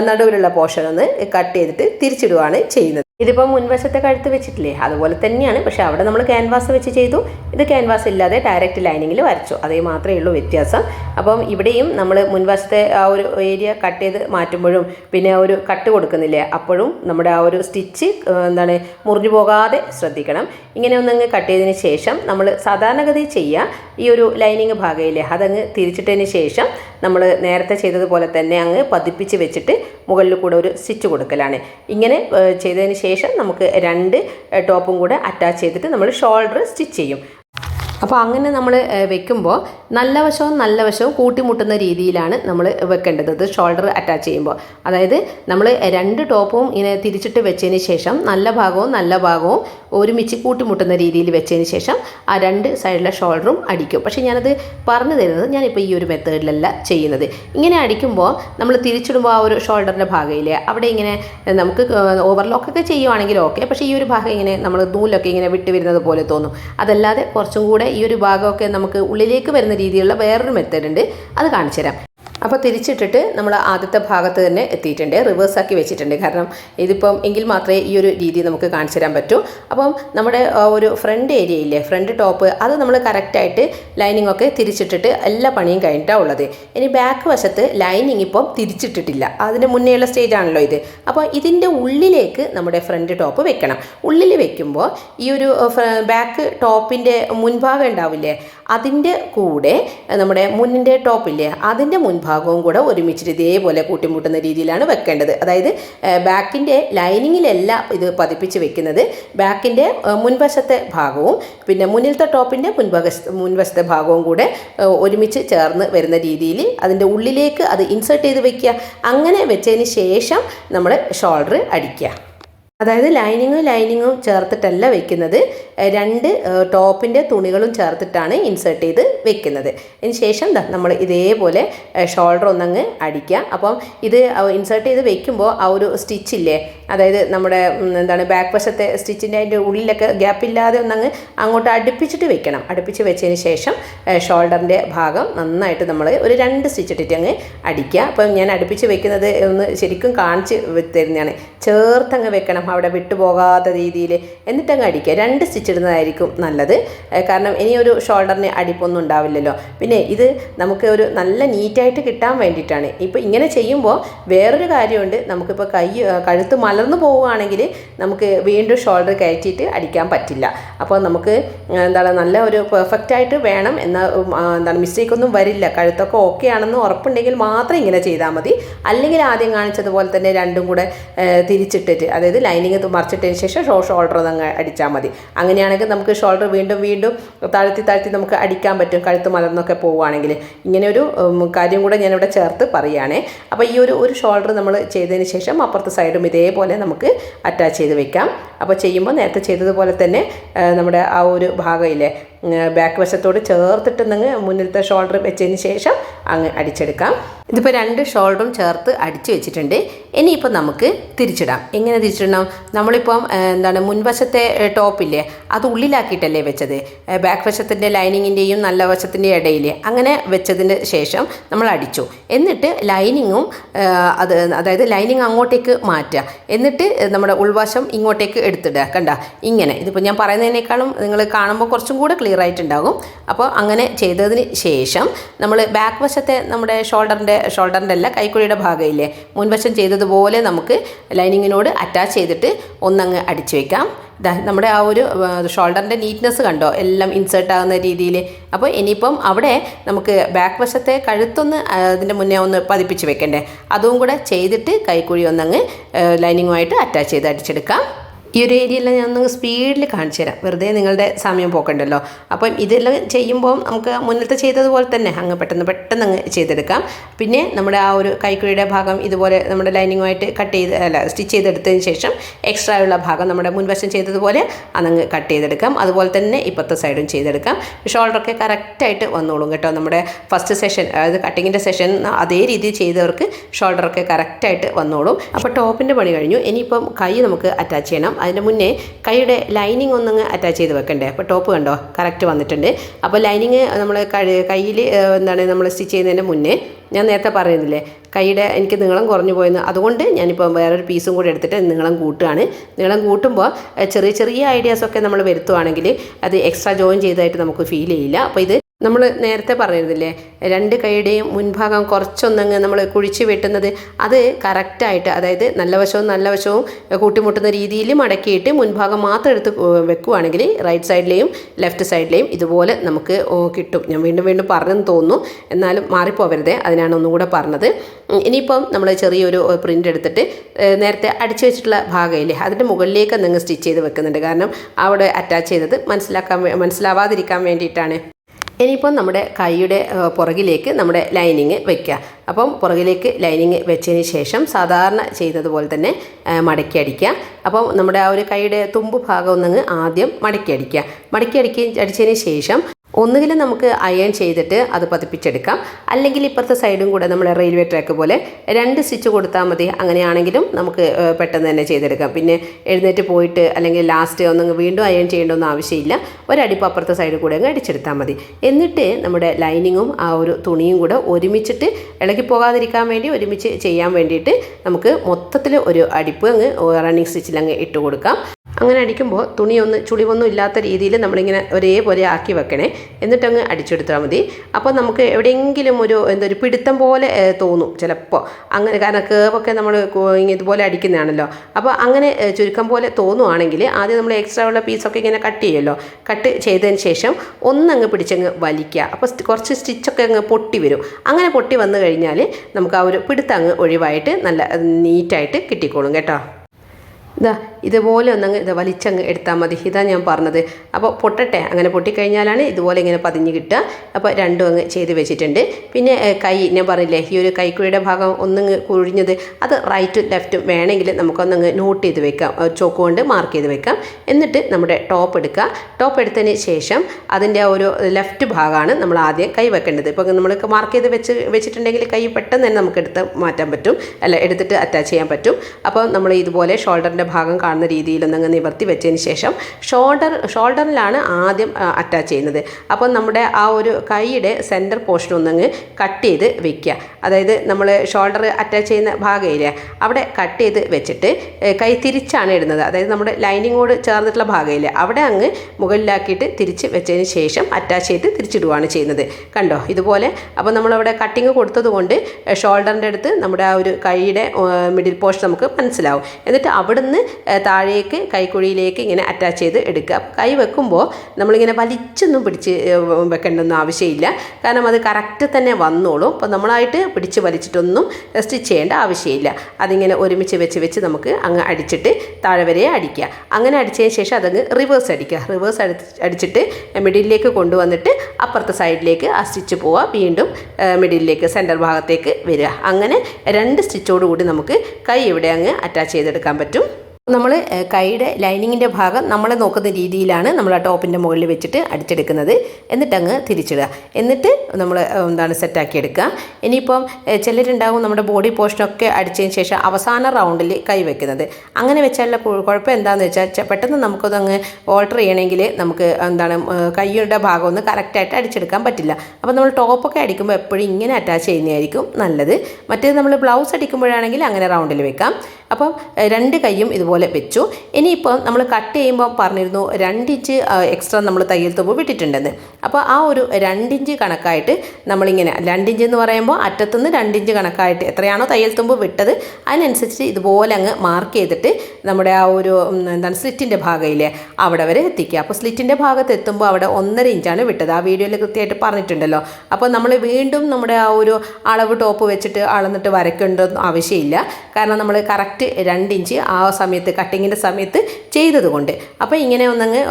നടുവിലുള്ള പോർഷൻ ഒന്ന് കട്ട് ചെയ്തിട്ട് തിരിച്ചിടുകയാണ് ചെയ്യുന്നത്. ഇതിപ്പോൾ മുൻവശത്തെ കഴുത്ത് വെച്ചിട്ടില്ലേ? അതുപോലെ തന്നെയാണ്. പക്ഷേ അവിടെ നമ്മൾ ക്യാൻവാസ് വെച്ച് ചെയ്തു. ഇത് ക്യാൻവാസ് ഇല്ലാതെ ഡയറക്റ്റ് ലൈനിങ്ങിൽ വരച്ചു. അതേ മാത്രമേ ഉള്ളൂ വ്യത്യാസം. അപ്പം ഇവിടെയും നമ്മൾ മുൻവശത്തെ ആ ഒരു ഏരിയ കട്ട് ചെയ്ത് മാറ്റുമ്പോഴും പിന്നെ ഒരു കട്ട് കൊടുക്കുന്നില്ലേ? അപ്പോഴും നമ്മുടെ ആ ഒരു സ്റ്റിച്ച് എന്താണ് മുറിഞ്ഞു പോകാതെ ശ്രദ്ധിക്കണം. ഇങ്ങനെ ഒന്നങ്ങ് കട്ട് ചെയ്തതിന് ശേഷം നമ്മൾ സാധാരണഗതി ചെയ്യുക ഈ ഒരു ലൈനിങ് ഭാഗമില്ലേ അതങ്ങ് തിരിച്ചിട്ടതിന് ശേഷം നമ്മൾ നേരത്തെ ചെയ്തതുപോലെ തന്നെ അങ്ങ് പതിപ്പിച്ച് വെച്ചിട്ട് മുകളിൽ കൂടെ ഒരു സ്റ്റിച്ച് കൊടുക്കലാണ്. ഇങ്ങനെ ചെയ്തതിന് ശേഷം നമുക്ക് രണ്ട് ടോപ്പും കൂടെ അറ്റാച്ച് ചെയ്തിട്ട് നമ്മൾ ഷോൾഡർ സ്റ്റിച്ച് ചെയ്യും. അപ്പോൾ അങ്ങനെ നമ്മൾ വെക്കുമ്പോൾ നല്ല വശവും നല്ല വശവും കൂട്ടിമുട്ടുന്ന രീതിയിലാണ് നമ്മൾ വെക്കേണ്ടത്. ഇത് ഷോൾഡർ അറ്റാച്ച് ചെയ്യുമ്പോൾ അതായത് നമ്മൾ രണ്ട് ടോപ്പും ഇങ്ങനെ തിരിച്ചിട്ട് വെച്ചതിന് ശേഷം നല്ല ഭാഗവും നല്ല ഭാഗവും ഒരുമിച്ച് കൂട്ടിമുട്ടുന്ന രീതിയിൽ വെച്ചതിന് ശേഷം ആ രണ്ട് സൈഡിലെ ഷോൾഡറും അടിക്കും. പക്ഷേ ഞാനത് പറഞ്ഞു തരുന്നത് ഞാനിപ്പോൾ ഈ ഒരു മെത്തേഡിലല്ല ചെയ്യുന്നത്. ഇങ്ങനെ അടിക്കുമ്പോൾ നമ്മൾ തിരിച്ചിടുമ്പോൾ ആ ഒരു ഷോൾഡറിന്റെ ഭാഗമില്ലേ അവിടെ ഇങ്ങനെ നമുക്ക് ഓവർലോക്കൊക്കെ ചെയ്യുവാണെങ്കിൽ ഓക്കെ പക്ഷേ ഈ ഒരു ഭാഗം ഇങ്ങനെ നമ്മൾ നൂലൊക്കെ ഇങ്ങനെ വിട്ട് വരുന്നത് പോലെ തോന്നും. അതല്ലാതെ കുറച്ചും കൂടെ ഈ ഒരു ഭാഗമൊക്കെ നമുക്ക് ഉള്ളിലേക്ക് വരുന്ന രീതിയിലുള്ള വേറൊരു മെത്തേഡ് ഉണ്ട്. അത് കാണിച്ചു തരാം അപ്പോൾ തിരിച്ചിട്ടിട്ട് നമ്മൾ ആദ്യത്തെ ഭാഗത്ത് തന്നെ എത്തിയിട്ടുണ്ട്. റിവേഴ്സാക്കി വെച്ചിട്ടുണ്ട്. കാരണം ഇതിപ്പം എങ്കിൽ മാത്രമേ ഈ ഒരു രീതി നമുക്ക് കാണിച്ചു തരാൻ പറ്റൂ. അപ്പം നമ്മുടെ ഒരു ഫ്രണ്ട് ഏരിയ ഇല്ലേ ഫ്രണ്ട് ടോപ്പ് അത് നമ്മൾ കറക്റ്റായിട്ട് ലൈനിങ് ഒക്കെ തിരിച്ചിട്ടിട്ട് എല്ലാ പണിയും കഴിഞ്ഞിട്ടാണ് ഉള്ളത്. ഇനി ബാക്ക് വശത്ത് ലൈനിങ് ഇപ്പം തിരിച്ചിട്ടിട്ടില്ല. അതിന് മുന്നേയുള്ള സ്റ്റേജ് ആണല്ലോ ഇത്. അപ്പോൾ ഇതിന്റെ ഉള്ളിലേക്ക് നമ്മുടെ ഫ്രണ്ട് ടോപ്പ് വെക്കണം. ഉള്ളിൽ വെക്കുമ്പോൾ ഈ ഒരു ബാക്ക് ടോപ്പിന്റെ മുൻഭാഗം ഉണ്ടാവില്ലേ അതിന്റെ കൂടെ നമ്മുടെ മുന്നിന്റെ ടോപ്പില്ലേ അതിന്റെ മുൻഭാഗവും കൂടെ ഒരുമിച്ചിട്ട് ഇതേപോലെ കൂട്ടിമുട്ടുന്ന രീതിയിലാണ് വെക്കേണ്ടത്. അതായത് ബാക്കിന്റെ ലൈനിങ്ങിലല്ല ഇത് പതിപ്പിച്ച് വെക്കുന്നത്. ബാക്കിന്റെ മുൻവശത്തെ ഭാഗവും പിന്നെ മുന്നിലത്തെ ടോപ്പിന്റെ മുൻഭാഗ മുൻവശത്തെ ഭാഗവും കൂടെ ഒരുമിച്ച് ചേർന്ന് വരുന്ന രീതിയിൽ അതിന്റെ ഉള്ളിലേക്ക് അത് ഇൻസേർട്ട് ചെയ്ത് വെക്കുക. അങ്ങനെ വെച്ചതിന് ശേഷം നമ്മൾ ഷോൾഡർ അടിക്കുക. അതായത് ലൈനിങ്ങും ലൈനിങ്ങും ചേർത്തിട്ടല്ല വെക്കുന്നത്. രണ്ട് ടോപ്പിന്റെ തുണികളും ചേർത്തിട്ടാണ് ഇൻസേർട്ട് ചെയ്ത് വെക്കുന്നത്. ശേഷം നമ്മൾ ഇതേപോലെ ഷോൾഡർ ഒന്നങ്ങ് അടിക്കുക. അപ്പം ഇത് ഇൻസേർട്ട് ചെയ്ത് വെക്കുമ്പോൾ ആ ഒരു സ്റ്റിച്ചില്ലേ അതായത് നമ്മുടെ എന്താണ് ബാക്ക് വശത്തെ സ്റ്റിച്ചിന്റെ അതിന്റെ ഉള്ളിലൊക്കെ ഗ്യാപ്പില്ലാതെ ഒന്നങ്ങ് അങ്ങോട്ട് അടുപ്പിച്ചിട്ട് വെക്കണം. അടുപ്പിച്ച് വെച്ചതിന് ശേഷം ഷോൾഡറിന്റെ ഭാഗം നന്നായിട്ട് നമ്മൾ ഒരു രണ്ട് സ്റ്റിച്ച് ഇട്ടിട്ട് അങ്ങ് അടിക്കുക. അപ്പം ഞാൻ അടുപ്പിച്ച് വെക്കുന്നത് ഒന്ന് ശരിക്കും കാണിച്ച് തരുന്നതാണ്. ചേർത്തങ്ങ് വെക്കണം. അവിടെ വിട്ടുപോകാത്ത രീതിയിൽ എന്നിട്ടങ്ങ് അടിക്കുക. രണ്ട് സ്റ്റിച്ച് ഇടുന്നതായിരിക്കും നല്ലത്. കാരണം ഇനി ഒരു ഷോൾഡറിന് അടിപ്പൊന്നും ഉണ്ടാവില്ലല്ലോ. പിന്നെ ഇത് നമുക്ക് ഒരു നല്ല നീറ്റായിട്ട് കിട്ടാൻ വേണ്ടിയിട്ടാണ്. ഇപ്പോൾ ഇങ്ങനെ ചെയ്യുമ്പോൾ വേറൊരു കാര്യമുണ്ട്. നമുക്കിപ്പോൾ കൈ കഴുത്ത് മലർന്നു പോവുകയാണെങ്കിൽ നമുക്ക് വീണ്ടും ഷോൾഡർ കയറ്റിയിട്ട് അടിക്കാൻ പറ്റില്ല. അപ്പോൾ നമുക്ക് എന്താണ് നല്ല ഒരു പെർഫെക്റ്റ് ആയിട്ട് വേണം എന്ന എന്താണ് മിസ്റ്റേക്ക് ഒന്നും വരില്ല. കഴുത്തൊക്കെ ഓക്കെ ആണെന്ന് ഉറപ്പുണ്ടെങ്കിൽ മാത്രം ഇങ്ങനെ ചെയ്താൽ മതി. അല്ലെങ്കിൽ ആദ്യം കാണിച്ചതുപോലെ തന്നെ രണ്ടും കൂടെ തിരിച്ചിട്ടിട്ട് അതായത് ലൈനിങ് മറിച്ചിട്ടതിന് ശേഷം ഷോ ഷോൾഡർ അങ്ങ് അടിച്ചാൽ മതി. അങ്ങനെയാണെങ്കിൽ നമുക്ക് ഷോൾഡർ വീണ്ടും വീണ്ടും താഴ്ത്തി താഴ്ത്തി നമുക്ക് അടിക്കാൻ പറ്റും കഴുത്ത് മലർന്നൊക്കെ പോവുകയാണെങ്കിൽ. ഇങ്ങനെ ഒരു കാര്യം കൂടെ ഞാനിവിടെ ചേർത്ത് പറയുകയാണേ. അപ്പോൾ ഈ ഒരു ഒരു ഷോൾഡർ നമ്മൾ ചെയ്തതിന് ശേഷം അപ്പുറത്തെ സൈഡും ഇതേപോലെ നമുക്ക് അറ്റാച്ച് ചെയ്ത് വെക്കാം. അപ്പോൾ ചെയ്യുമ്പോൾ നേരത്തെ ചെയ്തതുപോലെ തന്നെ നമ്മുടെ ആ ഒരു ഭാഗമില്ലേ ബാക്ക് വശത്തോട് ചേർത്തിട്ട് നിങ്ങൾ മുന്നിലത്തെ ഷോൾഡർ വെച്ചതിന് ശേഷം അങ്ങ് അടിച്ചെടുക്കാം. ഇതിപ്പോൾ രണ്ട് ഷോൾഡറും ചേർത്ത് അടിച്ചു വെച്ചിട്ടുണ്ട്. ഇനിയിപ്പോൾ നമുക്ക് തിരിച്ചിടാം. എങ്ങനെ തിരിച്ചിടണം? നമ്മളിപ്പം എന്താണ് മുൻവശത്തെ ടോപ്പില്ലേ അത് ഉള്ളിലാക്കിയിട്ടല്ലേ വെച്ചത്? ബാക്ക് വശത്തിന്റെ ലൈനിങ്ങിന്റെയും നല്ല വശത്തിന്റെ ഇടയിൽ അങ്ങനെ വെച്ചതിന് ശേഷം നമ്മൾ അടിച്ചു. എന്നിട്ട് ലൈനിങ്ങും അത് അതായത് ലൈനിങ് അങ്ങോട്ടേക്ക് മാറ്റുക. എന്നിട്ട് നമ്മുടെ ഉൾവശം ഇങ്ങോട്ടേക്ക് എടുത്തിടുക. കണ്ട? ഇങ്ങനെ. ഇതിപ്പോൾ ഞാൻ പറയുന്നതിനേക്കാളും നിങ്ങൾ കാണുമ്പോൾ കുറച്ചും കൂടെ ക്ലിയർ ആയിട്ടുണ്ടാകും. അപ്പോൾ അങ്ങനെ ചെയ്തതിന് ശേഷം നമ്മൾ ബാക്ക് വശത്തെ നമ്മുടെ ഷോൾഡറിന്റെ ഷോൾഡറിന്റെ അല്ല കൈക്കുഴിയുടെ ഭാഗമില്ലേ മുൻവശം ചെയ്തതുപോലെ നമുക്ക് ലൈനിങ്ങിനോട് അറ്റാച്ച് ചെയ്തിട്ട് ഒന്നങ്ങ് അടിച്ചു വെക്കാം. ദാ നമ്മുടെ ആ ഒരു ഷോൾഡറിന്റെ നീറ്റ്നെസ് കണ്ടോ? എല്ലാം ഇൻസേർട്ട് ആകുന്ന രീതിയിൽ. അപ്പോൾ ഇനിയിപ്പം അവിടെ നമുക്ക് ബാക്ക് വശത്തെ കഴുത്തൊന്ന് അതിന്റെ മുന്നേ ഒന്ന് പതിപ്പിച്ച് വെക്കണ്ടേ? അതും കൂടെ ചെയ്തിട്ട് കൈക്കുഴി ഒന്നങ്ങ് ലൈനിങ്ങുമായിട്ട് അറ്റാച്ച് ചെയ്ത് അടിച്ചെടുക്കാം. ഈ ഒരു ഏരിയയിൽ ഞാൻ ഒന്ന് സ്പീഡിൽ കാണിച്ചു തരാം. വെറുതെ നിങ്ങളുടെ സമയം പോക്കണ്ടല്ലോ. അപ്പം ഇതെല്ലാം ചെയ്യുമ്പോൾ നമുക്ക് മുന്നത്തെ ചെയ്തതുപോലെ തന്നെ അങ്ങ് പെട്ടെന്ന് പെട്ടെന്ന് അങ്ങ് ചെയ്തെടുക്കാം. പിന്നെ നമ്മുടെ ആ ഒരു കൈക്കുഴിയുടെ ഭാഗം ഇതുപോലെ നമ്മുടെ ലൈനിങ്ങുമായിട്ട് കട്ട് ചെയ്ത് അല്ല സ്റ്റിച്ച് ചെയ്തെടുത്തതിന് ശേഷം എക്സ്ട്രാ ഉള്ള ഭാഗം നമ്മുടെ മുൻവശം ചെയ്തതുപോലെ അതങ്ങ് കട്ട് ചെയ്തെടുക്കാം. അതുപോലെ തന്നെ ഇപ്പോഴത്തെ സൈഡും ചെയ്തെടുക്കാം. ഷോൾഡറൊക്കെ കറക്റ്റായിട്ട് വന്നോളും കേട്ടോ. നമ്മുടെ ഫസ്റ്റ് സെഷൻ അതായത് കട്ടിങ്ങിന്റെ സെഷൻ അതേ രീതിയിൽ ചെയ്തവർക്ക് ഷോൾഡറൊക്കെ കറക്റ്റായിട്ട് വന്നോളും. അപ്പോൾ ടോപ്പിന്റെ പണി കഴിഞ്ഞു. ഇനിയിപ്പം കൈ നമുക്ക് അറ്റാച്ച് ചെയ്യണം. അതിന്റെ മുന്നേ കൈയുടെ ലൈനിങ് ഒന്നങ്ങ് അറ്റാച്ച് ചെയ്ത് വെക്കണ്ടേ. അപ്പോൾ ടോപ്പ് കണ്ടോ? കറക്റ്റ് വന്നിട്ടുണ്ട്. അപ്പോൾ ലൈനിങ് നമ്മൾ കയ്യിൽ എന്താണ് നമ്മൾ സ്റ്റിച്ച് ചെയ്യുന്നതിന് മുന്നേ ഞാൻ നേരത്തെ പറയുന്നില്ലേ കൈയുടെ എനിക്ക് നീളം കുറഞ്ഞു പോയെന്ന്. അതുകൊണ്ട് ഞാനിപ്പോൾ വേറൊരു പീസും കൂടി എടുത്തിട്ട് നീളം കൂട്ടുകയാണ്. നീളം കൂട്ടുമ്പോൾ ചെറിയ ചെറിയ ഐഡിയാസൊക്കെ നമ്മൾ വരുത്തുവാണെങ്കിൽ അത് എക്സ്ട്രാ ജോയിൻ ചെയ്തതായിട്ട് നമുക്ക് ഫീൽ ചെയ്യില്ല. അപ്പോൾ ഇത് നമ്മൾ നേരത്തെ പറഞ്ഞിരുന്നില്ലേ രണ്ട് കൈയുടെയും മുൻഭാഗം കുറച്ചൊന്നങ്ങ് നമ്മൾ കുഴിച്ച് വെട്ടുന്നത് അത് കറക്റ്റായിട്ട് അതായത് നല്ല വശവും നല്ല വശവും കൂട്ടിമുട്ടുന്ന രീതിയിൽ മടക്കിയിട്ട് മുൻഭാഗം മാത്രം എടുത്ത് വെക്കുവാണെങ്കിൽ റൈറ്റ് സൈഡിലെയും ലെഫ്റ്റ് സൈഡിലെയും ഇതുപോലെ നമുക്ക് കിട്ടും. ഞാൻ വീണ്ടും വീണ്ടും പറഞ്ഞെന്ന് തോന്നുന്നു. എന്നാലും മാറിപ്പോവരുതേ അതിനാണ് ഒന്നും കൂടെ പറഞ്ഞത്. ഇനിയിപ്പം നമ്മൾ ചെറിയൊരു പ്രിന്റ് എടുത്തിട്ട് നേരത്തെ അടിച്ചു വെച്ചിട്ടുള്ള ഭാഗമില്ലേ അതിന്റെ മുകളിലേക്ക് നിങ്ങൾ സ്റ്റിച്ച് ചെയ്ത് വെക്കുന്നുണ്ട്. കാരണം അവിടെ അറ്റാച്ച് ചെയ്തത് മനസ്സിലാക്കാൻ മനസ്സിലാവാതിരിക്കാൻ വേണ്ടിയിട്ടാണ്. ഇനിയിപ്പം നമ്മുടെ കൈയുടെ പുറകിലേക്ക് നമ്മുടെ ലൈനിങ് വെക്കുക അപ്പം പുറകിലേക്ക് ലൈനിങ് വെച്ചതിന് ശേഷം സാധാരണ ചെയ്തതുപോലെ തന്നെ മടക്കി അടിക്കുക. അപ്പം നമ്മുടെ ആ ഒരു കൈയുടെ തുമ്പ് ഭാഗം ഒന്നങ്ങ് ആദ്യം മടക്കി അടിക്കുക. മടക്കി അടിക്കുകയും അടിച്ചതിന് ശേഷം ഒന്നുകിൽ നമുക്ക് അയൺ ചെയ്തിട്ട് അത് പതിപ്പിച്ചെടുക്കാം. അല്ലെങ്കിൽ ഇപ്പുറത്തെ സൈഡും കൂടെ നമ്മുടെ റെയിൽവേ ട്രാക്ക് പോലെ രണ്ട് സ്റ്റിച്ച് കൊടുത്താൽ മതി. അങ്ങനെയാണെങ്കിലും നമുക്ക് പെട്ടെന്ന് തന്നെ ചെയ്തെടുക്കാം. പിന്നെ എഴുന്നേറ്റ് പോയിട്ട് അല്ലെങ്കിൽ ലാസ്റ്റ് ഒന്നും വീണ്ടും അയൺ ചെയ്യേണ്ടൊന്നും ആവശ്യമില്ല. ഒരടിപ്പ് അപ്പുറത്തെ സൈഡ് കൂടെ അങ്ങ് അടിച്ചെടുത്താൽ മതി. എന്നിട്ട് നമ്മുടെ ലൈനിങ്ങും ആ ഒരു തുണിയും കൂടെ ഒരുമിച്ചിട്ട് ഇളകി പോകാതിരിക്കാൻ വേണ്ടി ഒരുമിച്ച് ചെയ്യാൻ വേണ്ടിയിട്ട് നമുക്ക് മൊത്തത്തിൽ ഒരു അടിപ്പ് അങ്ങ് റണ്ണിങ് സ്റ്റിച്ചിൽ അങ്ങ് ഇട്ട് കൊടുക്കാം. അങ്ങനെ അടിക്കുമ്പോൾ തുണിയൊന്ന് ചുളിവൊന്നും ഇല്ലാത്ത രീതിയിൽ നമ്മളിങ്ങനെ ഒരേപോലെ ആക്കി വെക്കണേ. എന്നിട്ടങ്ങ് അടിച്ചെടുത്താൽ മതി. അപ്പോൾ നമുക്ക് എവിടെയെങ്കിലും ഒരു എന്തൊരു പിടുത്തം പോലെ തോന്നും ചിലപ്പോൾ. അങ്ങനെ കാരണം കേവൊക്കെ നമ്മൾ ഇതുപോലെ അടിക്കുന്നതാണല്ലോ. അപ്പോൾ അങ്ങനെ ചുരുക്കം പോലെ തോന്നുവാണെങ്കിൽ ആദ്യം നമ്മൾ എക്സ്ട്രാ ഉള്ള പീസൊക്കെ ഇങ്ങനെ കട്ട് ചെയ്യുമല്ലോ. കട്ട് ചെയ്തതിന് ശേഷം ഒന്നങ്ങ് പിടിച്ചങ്ങ് വലിക്കുക. അപ്പോൾ കുറച്ച് സ്റ്റിച്ചൊക്കെ അങ്ങ് പൊട്ടി വരും. അങ്ങനെ പൊട്ടി വന്നു കഴിഞ്ഞാൽ നമുക്ക് ആ ഒരു പിടുത്തം അങ്ങ് ഒഴിവായിട്ട് നല്ല നീറ്റായിട്ട് കിട്ടിക്കോളും കേട്ടോ. ഇതാ ഇതുപോലെ ഒന്നങ്ങ് ഇത് വലിച്ചങ്ങ് എടുത്താൽ മതി. ഇതാ ഞാൻ പറഞ്ഞത്. അപ്പോൾ പൊട്ടട്ടെ. അങ്ങനെ പൊട്ടിക്കഴിഞ്ഞാലാണ് ഇതുപോലെ ഇങ്ങനെ പതിഞ്ഞ് കിട്ടുക. അപ്പോൾ രണ്ടും അങ്ങ് ചെയ്ത് വെച്ചിട്ടുണ്ട്. പിന്നെ കൈ ഞാൻ പറഞ്ഞില്ലേ ഈ ഒരു കൈക്കുഴിയുടെ ഭാഗം ഒന്നങ്ങ് കുഴിഞ്ഞത് അത് റൈറ്റും ലെഫ്റ്റും വേണമെങ്കിൽ നമുക്കൊന്നങ്ങ് നോട്ട് ചെയ്ത് വെക്കാം. ചോക്ക് കൊണ്ട് മാർക്ക് ചെയ്ത് വെക്കാം. എന്നിട്ട് നമ്മുടെ ടോപ്പ് എടുക്കുക. ടോപ്പ് എടുത്തതിന് ശേഷം അതിന്റെ ഒരു ലെഫ്റ്റ് ഭാഗമാണ് നമ്മൾ ആദ്യം കൈ വെക്കേണ്ടത്. ഇപ്പോൾ നമ്മൾ മാർക്ക് ചെയ്ത് വെച്ച് വെച്ചിട്ടുണ്ടെങ്കിൽ കൈ പെട്ടെന്ന് തന്നെ നമുക്ക് എടുത്ത് മാറ്റാൻ പറ്റും. അല്ല എടുത്തിട്ട് അറ്റാച്ച് ചെയ്യാൻ പറ്റും. അപ്പോൾ നമ്മൾ ഇതുപോലെ ഷോൾഡറിന്റെ ഭാഗം കാണുന്ന രീതിയിൽ ഒന്നങ്ങ് നിവർത്തി വെച്ചതിന് ശേഷം ഷോൾഡർ ഷോൾഡറിലാണ് ആദ്യം അറ്റാച്ച് ചെയ്യുന്നത്. അപ്പോൾ നമ്മുടെ ആ ഒരു കൈയുടെ സെന്റർ പോർഷൻ ഒന്നങ്ങ് കട്ട് ചെയ്ത് വെക്കുക. അതായത് നമ്മൾ ഷോൾഡർ അറ്റാച്ച് ചെയ്യുന്ന ഭാഗമില്ലേ അവിടെ കട്ട് ചെയ്ത് വെച്ചിട്ട് കൈ തിരിച്ചാണ് ഇടുന്നത്. അതായത് നമ്മുടെ ലൈനിങ്ങോട് ചേർന്നിട്ടുള്ള ഭാഗമില്ലേ അവിടെ അങ്ങ് മുകളിലാക്കിയിട്ട് തിരിച്ച് വെച്ചതിന് ശേഷം അറ്റാച്ച് ചെയ്ത് തിരിച്ചിടുകയാണ് ചെയ്യുന്നത്. കണ്ടോ? ഇതുപോലെ. അപ്പോൾ നമ്മളവിടെ കട്ടിങ് കൊടുത്തത് കൊണ്ട് ഷോൾഡറിന്റെ അടുത്ത് നമ്മുടെ ആ ഒരു കൈയുടെ മിഡിൽ പോർഷൻ നമുക്ക് മനസ്സിലാവും. എന്നിട്ട് അവിടുന്ന് താഴേക്ക് കൈക്കുഴിയിലേക്ക് ഇങ്ങനെ അറ്റാച്ച് ചെയ്ത് എടുക്കുക. കൈ വെക്കുമ്പോൾ നമ്മളിങ്ങനെ വലിച്ചൊന്നും പിടിച്ച് വെക്കേണ്ടൊന്നും ആവശ്യമില്ല. കാരണം അത് കറക്റ്റ് തന്നെ വന്നോളും. അപ്പോൾ നമ്മളായിട്ട് പിടിച്ച് വലിച്ചിട്ടൊന്നും സ്റ്റിച്ച് ചെയ്യേണ്ട ആവശ്യമില്ല. അതിങ്ങനെ ഒരുമിച്ച് വെച്ച് വെച്ച് നമുക്ക് അങ്ങ് അടിച്ചിട്ട് താഴെ വരെ അടിക്കുക. അങ്ങനെ അടിച്ചതിന് ശേഷം അതങ്ങ് റിവേഴ്സ് അടിക്കുക. റിവേഴ്സ് അടി അടിച്ചിട്ട് മിഡിലേക്ക് കൊണ്ടുവന്നിട്ട് അപ്പുറത്തെ സൈഡിലേക്ക് ആ സ്റ്റിച്ച് പോവുക. വീണ്ടും മിഡിലേക്ക് സെന്റർ ഭാഗത്തേക്ക് വരിക. അങ്ങനെ രണ്ട് സ്റ്റിച്ചോടുകൂടി നമുക്ക് കൈ ഇവിടെ അങ്ങ് അറ്റാച്ച് ചെയ്തെടുക്കാൻ പറ്റും. നമ്മൾ കൈയുടെ ലൈനിങ്ങിന്റെ ഭാഗം നമ്മൾ നോക്കുന്ന രീതിയിലാണ് നമ്മൾ ആ ടോപ്പിന്റെ മുകളിൽ വെച്ചിട്ട് അടിച്ചെടുക്കുന്നത്. എന്നിട്ട് അങ്ങ് തിരിച്ചിടുക. എന്നിട്ട് നമ്മൾ എന്താണ് സെറ്റാക്കി എടുക്കുക. ഇനിയിപ്പം ചിലരുണ്ടാവും നമ്മുടെ ബോഡി പോർഷനൊക്കെ അടിച്ചതിന് ശേഷം അവസാന റൗണ്ടിൽ കൈ വെക്കുന്നത്. അങ്ങനെ വെച്ചാലുള്ള കുഴപ്പം എന്താണെന്ന് വെച്ചാൽ പെട്ടെന്ന് നമുക്കതങ്ങ് ഓൾട്ടർ ചെയ്യണമെങ്കിൽ നമുക്ക് എന്താണ് കൈയുടെ ഭാഗം ഒന്ന് കറക്റ്റായിട്ട് അടിച്ചെടുക്കാൻ പറ്റില്ല. അപ്പോൾ നമ്മൾ ടോപ്പൊക്കെ അടിക്കുമ്പോൾ എപ്പോഴും ഇങ്ങനെ അറ്റാച്ച് ചെയ്യുന്നതായിരിക്കും നല്ലത്. മറ്റേത് നമ്മൾ ബ്ലൗസ് അടിക്കുമ്പോഴാണെങ്കിൽ അങ്ങനെ റൗണ്ടിൽ വെക്കാം. അപ്പം രണ്ട് കൈയും ഇതുപോലെ വെച്ചു. ഇനിയിപ്പോൾ നമ്മൾ കട്ട് ചെയ്യുമ്പോൾ പറഞ്ഞിരുന്നു രണ്ടിഞ്ച് എക്സ്ട്രാ നമ്മൾ തയ്യൽ തുമ്പ് വിട്ടിട്ടുണ്ടെന്ന്. അപ്പോൾ ആ ഒരു രണ്ടിഞ്ച് കണക്കായിട്ട് നമ്മളിങ്ങനെ രണ്ടിഞ്ച് എന്ന് പറയുമ്പോൾ അറ്റത്തുനിന്ന് രണ്ടിഞ്ച് കണക്കായിട്ട് എത്രയാണോ തയ്യൽ തുമ്പ് വിട്ടത് അതിനനുസരിച്ച് ഇതുപോലെ അങ്ങ് മാർക്ക് ചെയ്തിട്ട് നമ്മുടെ ആ ഒരു എന്താണ് സ്ലിറ്റിന്റെ ഭാഗയിലെ അവിടെ വരെ എത്തിക്കുക. അപ്പോൾ സ്ലിറ്റിന്റെ ഭാഗത്ത് എത്തുമ്പോൾ അവിടെ ഒന്നര ഇഞ്ചാണ് വിട്ടത്. ആ വീഡിയോയിൽ കൃത്യമായിട്ട് പറഞ്ഞിട്ടുണ്ടല്ലോ. അപ്പോൾ നമ്മൾ വീണ്ടും നമ്മുടെ ആ ഒരു അളവ് ടോപ്പ് വെച്ചിട്ട് അളന്നിട്ട് വരയ്ക്കേണ്ടൊന്നും ആവശ്യമില്ല. കാരണം നമ്മൾ കറക്റ്റ് രണ്ട് ഇഞ്ച് ആ സമയത്ത് കട്ടിങ്ങിന്റെ സമയത്ത് ചെയ്തതുകൊണ്ട്. അപ്പോൾ ഇങ്ങനെ ഒന്നങ്ങ്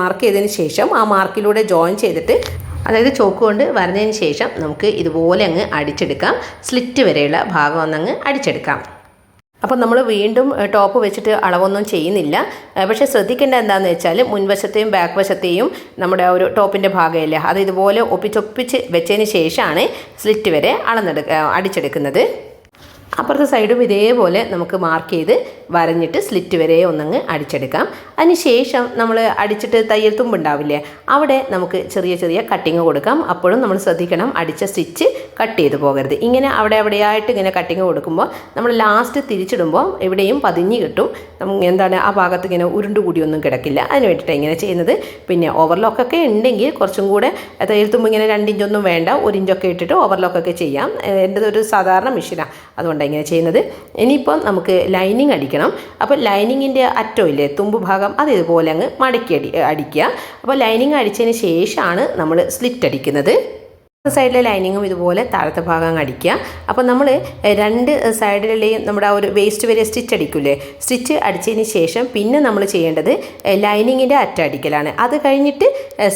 മാർക്ക് ചെയ്തതിന് ശേഷം ആ മാർക്കിലൂടെ ജോയിൻ ചെയ്തിട്ട് അതായത് ചോക്ക് കൊണ്ട് വരഞ്ഞതിന് ശേഷം നമുക്ക് ഇതുപോലെ അങ്ങ് അടിച്ചെടുക്കാം. സ്ലിറ്റ് വരെയുള്ള ഭാഗം ഒന്നങ്ങ് അടിച്ചെടുക്കാം. അപ്പോൾ നമ്മൾ വീണ്ടും ടോപ്പ് വെച്ചിട്ട് അളവൊന്നും ചെയ്യുന്നില്ല. പക്ഷെ ശ്രദ്ധിക്കേണ്ട എന്താണെന്ന് വെച്ചാൽ മുൻവശത്തെയും ബാക്ക് വശത്തെയും നമ്മുടെ ഒരു ടോപ്പിന്റെ ഭാഗമില്ല? അത് ഇതുപോലെ ഒപ്പിച്ചൊപ്പിച്ച് വെച്ചതിന് ശേഷമാണ് സ്ലിറ്റ് വരെ അളന്നെടുക്ക അടിച്ചെടുക്കുന്നത്. അപ്പുറത്തെ സൈഡും ഇതേപോലെ നമുക്ക് മാർക്ക് ചെയ്ത് വരഞ്ഞിട്ട് സ്ലിറ്റ് വരെ ഒന്നങ്ങ് അടിച്ചെടുക്കാം. അതിനുശേഷം നമ്മൾ അടിച്ചിട്ട് തയ്യൽ തുമ്പുണ്ടാവില്ലേ അവിടെ നമുക്ക് ചെറിയ ചെറിയ കട്ടിങ് കൊടുക്കാം. അപ്പോഴും നമ്മൾ ശ്രദ്ധിക്കണം അടിച്ച സ്റ്റിച്ച് കട്ട് ചെയ്ത് പോകരുത്. ഇങ്ങനെ അവിടെ എവിടെയായിട്ട് ഇങ്ങനെ കട്ടിങ് കൊടുക്കുമ്പോൾ നമ്മൾ ലാസ്റ്റ് തിരിച്ചിടുമ്പോൾ എവിടെയും പതിഞ്ഞ് കിട്ടും. എന്താണ് ആ ഭാഗത്ത് ഇങ്ങനെ ഉരുണ്ടുകൂടിയൊന്നും കിടക്കില്ല. അതിന് വേണ്ടിയിട്ട് ഇങ്ങനെ ചെയ്യുന്നത്. പിന്നെ ഓവർലോക്കൊക്കെ ഉണ്ടെങ്കിൽ കുറച്ചും കൂടെ തയ്യൽ തുമ്പ് ഇങ്ങനെ രണ്ടിഞ്ചൊന്നും വേണ്ട. ഒരു ഇഞ്ചൊക്കെ ഇട്ടിട്ട് ഓവർലോക്കൊക്കെ ചെയ്യാം. എന്റെ ഒരു സാധാരണ മെഷീനാണ് അതുകൊണ്ടാണ് ഇങ്ങനെ ചെയ്യുന്നത്. ഇനിയിപ്പം നമുക്ക് ലൈനിങ് അടിക്കണം. അപ്പോൾ ലൈനിങ്ങിന്റെ അറ്റമില്ലേ തുമ്പ് ഭാഗം അത് ഇതുപോലെ അങ്ങ് മടക്കി അടി അടിക്കുക. അപ്പോൾ ലൈനിങ് അടിച്ചതിന് ശേഷമാണ് നമ്മൾ സ്ലിറ്റ് അടിക്കുന്നത്. സൈഡിലെ ലൈനിങ്ങും ഇതുപോലെ താഴത്തെ ഭാഗം അടിക്കുക. അപ്പോൾ നമ്മൾ രണ്ട് സൈഡിലെയും നമ്മുടെ ആ ഒരു വേസ്റ്റ് വരെ സ്റ്റിച്ച് അടിക്കില്ലേ സ്റ്റിച്ച് അടിച്ചതിന് ശേഷം പിന്നെ നമ്മൾ ചെയ്യേണ്ടത് ലൈനിങ്ങിന്റെ അറ്റ അടിക്കലാണ്. അത് കഴിഞ്ഞിട്ട്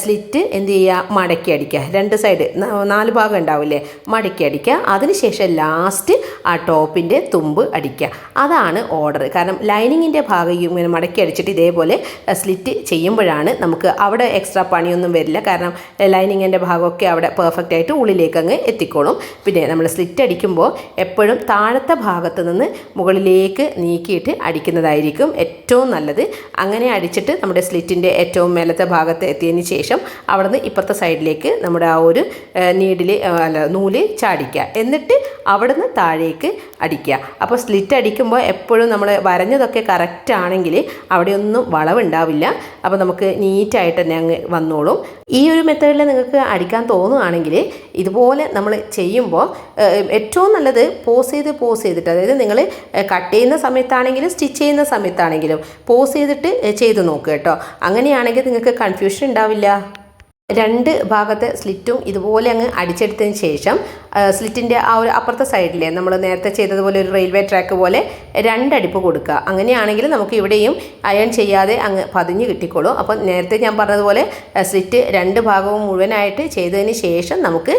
സ്ലിറ്റ് എന്ത് ചെയ്യുക? മടക്കി അടിക്കുക. രണ്ട് സൈഡ് നാല് ഭാഗം ഉണ്ടാവില്ലേ? മടക്കി അടിക്കുക. അതിനുശേഷം ലാസ്റ്റ് ആ ടോപ്പിന്റെ തുമ്പ് അടിക്കുക. അതാണ് ഓർഡർ കാരണം ലൈനിങ്ങിന്റെ ഭാഗം ഇങ്ങനെ മടക്കി അടിച്ചിട്ട് ഇതേപോലെ സ്ലിറ്റ് ചെയ്യുമ്പോഴാണ് നമുക്ക് അവിടെ എക്സ്ട്രാ പണിയൊന്നും വരില്ല. കാരണം ലൈനിങ്ങിന്റെ ഭാഗമൊക്കെ അവിടെ പെർഫെക്റ്റ് ആയിട്ട് ഉള്ളിലേക്ക് അങ്ങ് എത്തിക്കോളും. പിന്നെ നമ്മൾ സ്ലിറ്റ് അടിക്കുമ്പോൾ എപ്പോഴും താഴത്തെ ഭാഗത്ത് നിന്ന് മുകളിലേക്ക് നീക്കിയിട്ട് അടിക്കുന്നതായിരിക്കും ഏറ്റവും നല്ലത്. അങ്ങനെ അടിച്ചിട്ട് നമ്മുടെ സ്ലിറ്റിന്റെ ഏറ്റവും മേലത്തെ ഭാഗത്ത് എത്തിയതിന് ശേഷം അവിടെ നിന്ന് ഇപ്പുറത്തെ സൈഡിലേക്ക് നമ്മുടെ ആ ഒരു നീഡിൽ അല്ല നൂൽ ചാടിക്കുക. എന്നിട്ട് അവിടെ നിന്ന് താഴേക്ക് അടിക്കുക. അപ്പോൾ സ്ലിറ്റ് അടിക്കുമ്പോൾ എപ്പോഴും നമ്മൾ വരഞ്ഞതൊക്കെ കറക്റ്റ് ആണെങ്കിൽ അവിടെയൊന്നും വളവുണ്ടാവില്ല. അപ്പോൾ നമുക്ക് നീറ്റായിട്ട് തന്നെ അങ്ങ് വന്നോളും. ഈ ഒരു മെത്തേഡിൽ നിങ്ങൾക്ക് അടിക്കാൻ തോന്നുകയാണെങ്കിൽ ഇതുപോലെ നമ്മൾ ചെയ്യുമ്പോൾ ഏറ്റവും നല്ലത് പോസ് ചെയ്ത് പോസ് ചെയ്തിട്ട് അതായത് നിങ്ങൾ കട്ട് ചെയ്യുന്ന സമയത്താണെങ്കിലും സ്റ്റിച്ച് ചെയ്യുന്ന സമയത്താണെങ്കിലും പോസ് ചെയ്തിട്ട് ചെയ്ത് നോക്കുക കേട്ടോ. അങ്ങനെയാണെങ്കിൽ നിങ്ങൾക്ക് കൺഫ്യൂഷൻ ഉണ്ടാവില്ല. രണ്ട് ഭാഗത്തെ സ്ലിറ്റും ഇതുപോലെ അങ്ങ് അടിച്ചെടുത്തതിന് ശേഷം സ്ലിറ്റിന്റെ ആ ഒരു അപ്പുറത്തെ സൈഡിലെ നമ്മൾ നേരത്തെ ചെയ്തതുപോലെ ഒരു റെയിൽവേ ട്രാക്ക് പോലെ രണ്ടടിപ്പ് കൊടുക്കുക. അങ്ങനെയാണെങ്കിൽ നമുക്ക് ഇവിടെയും അയൺ ചെയ്യാതെ അങ്ങ് പതിഞ്ഞ് കിട്ടിക്കോളും. അപ്പോൾ നേരത്തെ ഞാൻ പറഞ്ഞതുപോലെ സ്ലിറ്റ് രണ്ട് ഭാഗവും മുഴുവനായിട്ട് ചെയ്തതിന് ശേഷം നമുക്ക്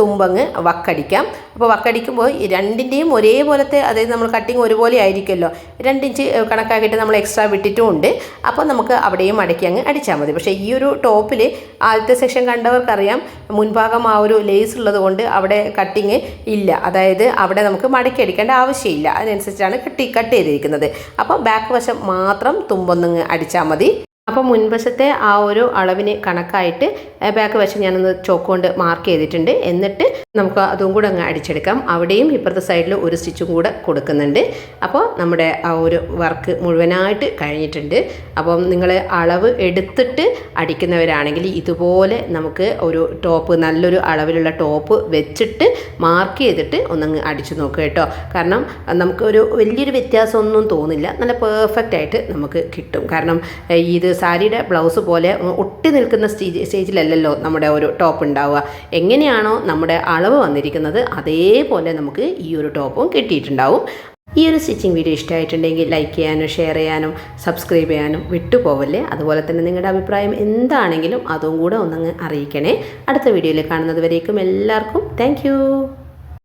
തുമ്പങ്ങ് വക്കടിക്കാം. അപ്പോൾ വക്കടിക്കുമ്പോൾ രണ്ടിന്റെയും ഒരേപോലത്തെ അതായത് നമ്മൾ കട്ടിങ് ഒരുപോലെ ആയിരിക്കുമല്ലോ. രണ്ടിഞ്ച് കണക്കാക്കിയിട്ട് നമ്മൾ എക്സ്ട്രാ വിട്ടിട്ടുമുണ്ട്. അപ്പോൾ നമുക്ക് അവിടെയും അടക്കി അങ്ങ് അടിച്ചാൽ മതി. പക്ഷേ ഈ ഒരു ടോപ്പിൽ ആദ്യത്തെ സെക്ഷൻ കണ്ടവർക്കറിയാം മുൻഭാഗം ആ ഒരു ലേസ് ഉള്ളത് കൊണ്ട് അവിടെ കട്ടിങ് ഇല്ല. അതായത് അവിടെ നമുക്ക് മടക്കി അടിക്കേണ്ട ആവശ്യമില്ല. അതിനനുസരിച്ചാണ് കട്ടി കട്ട് ചെയ്തിരിക്കുന്നത്. അപ്പോൾ ബാക്ക് വശം മാത്രം തുമ്പൊന്നങ്ങ് അടിച്ചാൽ മതി. അപ്പോൾ മുൻവശത്തെ ആ ഒരു അളവിന് കണക്കായിട്ട് ബാക്ക് വശം ഞാനൊന്ന് ചോക്ക് കൊണ്ട് മാർക്ക് ചെയ്തിട്ടുണ്ട്. എന്നിട്ട് നമുക്ക് അതും കൂടെ അങ്ങ് അടിച്ചെടുക്കാം. അവിടെയും ഇപ്പുറത്തെ സൈഡിൽ ഒരു സ്റ്റിച്ചും കൂടെ കൊടുക്കുന്നുണ്ട്. അപ്പോൾ നമ്മുടെ ആ ഒരു വർക്ക് മുഴുവനായിട്ട് കഴിഞ്ഞിട്ടുണ്ട്. അപ്പം നിങ്ങൾ അളവ് എടുത്തിട്ട് അടിക്കുന്നവരാണെങ്കിൽ ഇതുപോലെ നമുക്ക് ഒരു ടോപ്പ് നല്ലൊരു അളവിലുള്ള ടോപ്പ് വെച്ചിട്ട് മാർക്ക് ചെയ്തിട്ട് ഒന്നങ്ങ് അടിച്ചു നോക്കുക കേട്ടോ. കാരണം നമുക്കൊരു വലിയൊരു വ്യത്യാസമൊന്നും തോന്നില്ല. നല്ല പെർഫെക്റ്റ് ആയിട്ട് നമുക്ക് കിട്ടും. കാരണം ഇത് സാരിയുടെ ബ്ലൗസ് പോലെ ഒട്ടി നിൽക്കുന്ന സ്റ്റേജ് സ്റ്റേജിലല്ലല്ലോ നമ്മുടെ ഒരു ടോപ്പ് ഉണ്ടാവുക. എങ്ങനെയാണോ നമ്മുടെ അളവ് വന്നിരിക്കുന്നത് അതേപോലെ നമുക്ക് ഈ ഒരു ടോപ്പും കിട്ടിയിട്ടുണ്ടാവും. ഈ ഒരു സ്റ്റിച്ചിങ് വീഡിയോ ഇഷ്ടമായിട്ടുണ്ടെങ്കിൽ ലൈക്ക് ചെയ്യാനും ഷെയർ ചെയ്യാനും സബ്സ്ക്രൈബ് ചെയ്യാനും വിട്ടുപോവല്ലേ? അതുപോലെ തന്നെ നിങ്ങളുടെ അഭിപ്രായം എന്താണെങ്കിലും അതും കൂടെ ഒന്നങ്ങ് അറിയിക്കണേ. അടുത്ത വീഡിയോയിൽ കാണുന്നത് വരേക്കും എല്ലാവർക്കും താങ്ക്